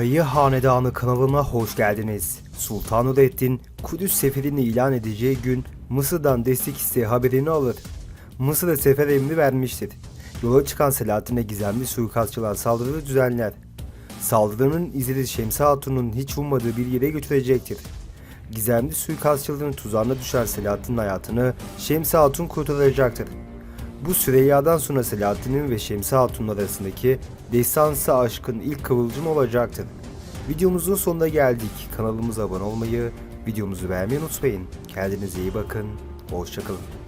Suriye Hanedanı kanalına hoş geldiniz. Sultan Nurettin, Kudüs seferini ilan edeceği gün Mısır'dan destek isteği haberini alır. Mısır'a sefer emri vermiştir. Yola çıkan Selahattin'e gizemli suikastçılar saldırı düzenler. Saldırının izleri Şemsi Hatun'un hiç ummadığı bir yere götürecektir. Gizemli suikastçıların tuzağına düşer Selahattin'in hayatını Şemsi Hatun kurtaracaktır. Bu Süreyya'dan sonra Selahattin'in ve Şemsi Hatun'un arasındaki destansı aşkın ilk kıvılcım olacaktır. Videomuzun sonuna geldik. Kanalımıza abone olmayı, videomuzu beğenmeyi unutmayın. Kendinize iyi bakın. Hoşçakalın.